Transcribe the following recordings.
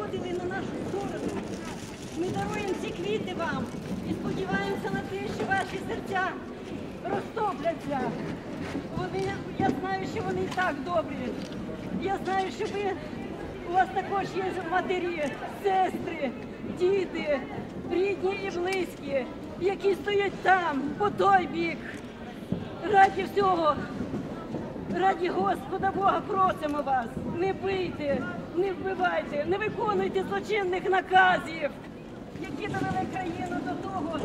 виходили на нашу сторону. Ми даруємо ці квіти вам і сподіваємося на те, що ваші серця розтопляться. Вони, я знаю, що вони і так добрі. Я знаю, що ви, у вас також є матері, сестри, діти, рідні і близькі, які стоять там, по той бік. Раді всього, раді Господа Бога просимо вас, не бийте, не вбивайте, не виконуйте злочинних наказів, які довели країну до того,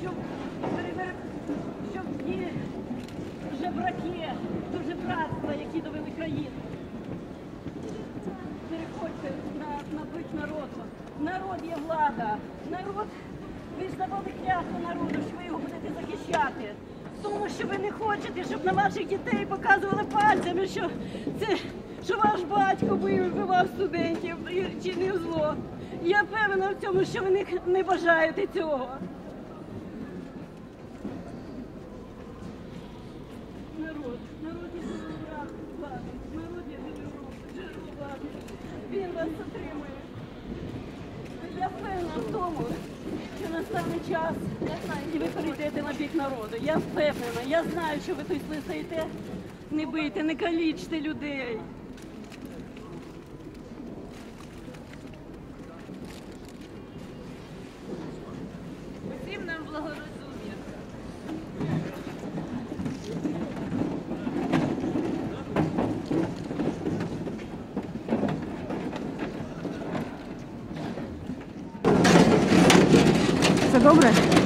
щоб, щоб ті жебраки, до жебратства, які довели країну. Переходьте на, на бить народу. Народ є влада. Народ, ви ж давали клятву народу, що ви його будете захищати. Тому що ви не хочете, щоб на ваших дітей показували пальцями, що це що ваш батько бив, вбивав студентів і чинив зло. Я певна в цьому, що ви не, не бажаєте цього. Народ, народ є живий влади, народ є живий влади. Він вас отримує. Я впевнена в тому, що настане час, і ви перейдете на бік народу. Я впевнена, я знаю, що ви тут стоїте. Не бийте, не калічте людей. Усім нам благорозум'я. Все добре?